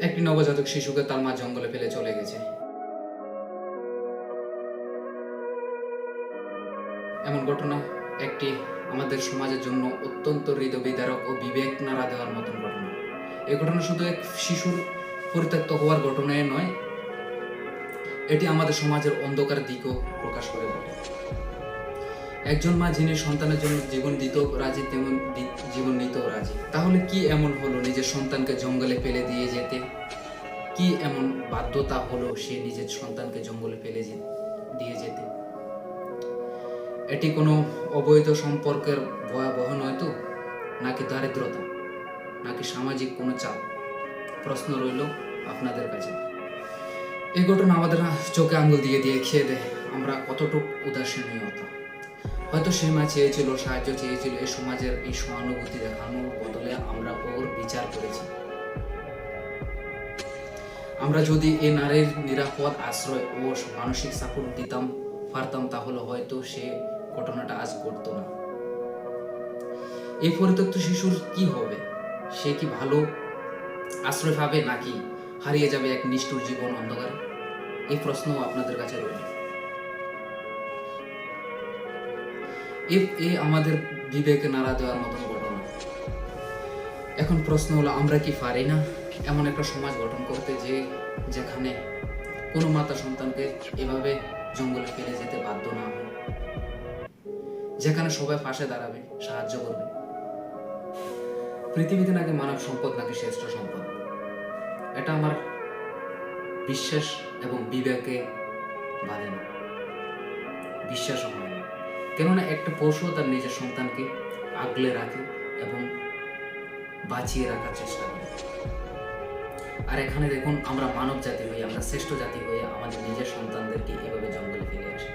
একটি নবজাতক শিশুকে তার মা জঙ্গলে ফেলে চলে গেছে। এমন ঘটনা একটি আমাদের সমাজের জন্য অত্যন্ত হৃদয়বিদারক ও বিবেক নাড়া দেওয়ার মতন ঘটনা। এই ঘটনা শুধু এক শিশুর পরিত্যক্ত হওয়ার ঘটনায় নয়, এটি আমাদের সমাজের অন্ধকার দিকও প্রকাশ করে বলে। একজন মা যিনি সন্তানের জন্য জীবন দিত রাজি, তেমন জীবন নিতেও রাজি। তাহলে কি এমন হলো নিজের সন্তানকে জঙ্গলে ফেলে দিয়ে যেতে? কি এমন বাধ্যতা হলো সে নিজের সন্তানকে জঙ্গলে ফেলে দিয়ে যেতে? এটি কোনো অবৈধ সম্পর্কের ভয়াবহ নয় তো? নাকি দারিদ্রতা? নাকি সামাজিক কোনো চাপ? প্রশ্ন রইল আপনাদের কাছে। এই ঘটনা আমাদের চোখে আঙ্গুল দিয়ে দিয়ে খেয়ে দেয়। আমরা কতটুকু উদাসীনতা? হয়তো সে মা চেয়েছিল, সাহায্য চেয়েছিল, এই সমাজের এই সহানুভূতি দেখানোর বদলে আমরা ওর বিচার করেছি। আমরা যদি এই নারীর নিরাপদ আশ্রয় ও মানসিক সাপোর্ট দিতাম, পারতাম, তাহলে হয়তো সে ঘটনাটা আজ ঘটতো না। এই পরিত্যক্ত শিশুর কি হবে? সে কি ভালো আশ্রয় পাবে নাকি হারিয়ে যাবে এক নিষ্ঠুর জীবন অন্ধকারে? এই প্রশ্নও আপনাদের কাছে রইল। এ আমাদের বিবেকে নাড়া দেওয়ার মতন ঘটনা। এখন প্রশ্ন হলো, আমরা কি পারি না? এমন একটা সমাজ গঠন করতে যে, যেখানে কোনো মাতা সন্তানকে এভাবে জঙ্গলে ফেলে যেতে বাধ্য না হয়। যেখানে সবাই দাঁড়াবে, সাহায্য করবে। পৃথিবীতে নাকি মানব সম্পদ নাকি শ্রেষ্ঠ সম্পদ? এটা আমার বিশ্বাস এবং বিবেকে না। বিশ্বাস হয় না। কেননা একটা পশু তার নিজের সন্তানকে আগলে রাখে এবং বাঁচিয়ে রাখার চেষ্টা করে। আর এখানে দেখুন, আমরা মানব জাতি হয়ে, আমরা শ্রেষ্ঠ জাতি হয়ে আমাদের নিজের সন্তানদেরকে এভাবে জঙ্গলে ফেলে আসি।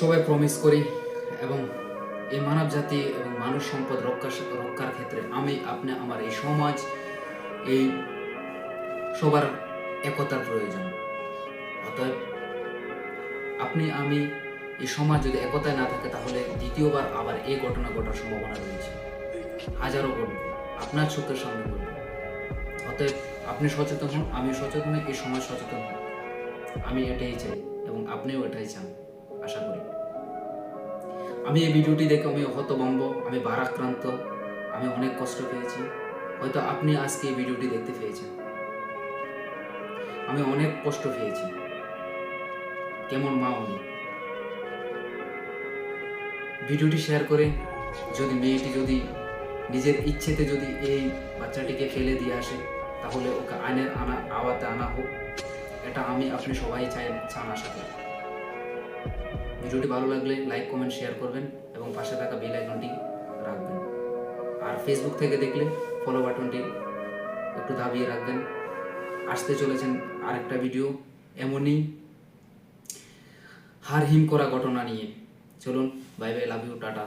সবাই প্রমিস করি এবং এই মানব জাতি এবং মানব সম্পদ রক্ষার রক্ষার ক্ষেত্রে আমি, আপনি, আমার এই সমাজ এই সবার একতার প্রয়োজন। অতএব আপনি, আমি এই সমাজ যদি একতায় না থাকে, তাহলে দ্বিতীয়বার আবার এই ঘটনা ঘটার সম্ভাবনা রয়েছে। হাজারো ঘটবে আপনার চোখের সামনে ঘটবে অতএব আপনি সচেতন হন আমি সচেতন এই সমাজ সচেতন হন আমি এটাই চাই এবং আপনিও এটাই চান, আশা করি। আমি এই ভিডিওটি দেখে আমি হতভম্ব, আমি বারাক্রান্ত আমি অনেক কষ্ট পেয়েছি। হয়তো আপনি আজকে এই ভিডিওটি দেখতে পেয়েছেন। আমি অনেক কষ্ট পেয়েছি। কেমন মা উনি? ভিডিওটি শেয়ার করে যদি মেয়েটি যদি নিজের ইচ্ছেতে যদি এই বাচ্চাটিকে ফেলে দিয়ে আসে, তাহলে ওকে আইনের আনা আওয়াতে আনা হোক। এটা আমি আপনি সবাই চাই, চান আশা করি। ভিডিওটি ভালো লাগলে লাইক, কমেন্ট, শেয়ার করবেন এবং পাশে থাকা বেল আইকনটি রাখবেন। আর ফেসবুক থেকে দেখলে ফলো বাটনটি একটু দাবিয়ে রাখবেন। আসতে চলেছেন আরেকটা ভিডিও এমনই হার হিম করা ঘটনা নিয়ে। চলুন bye bye love you tata.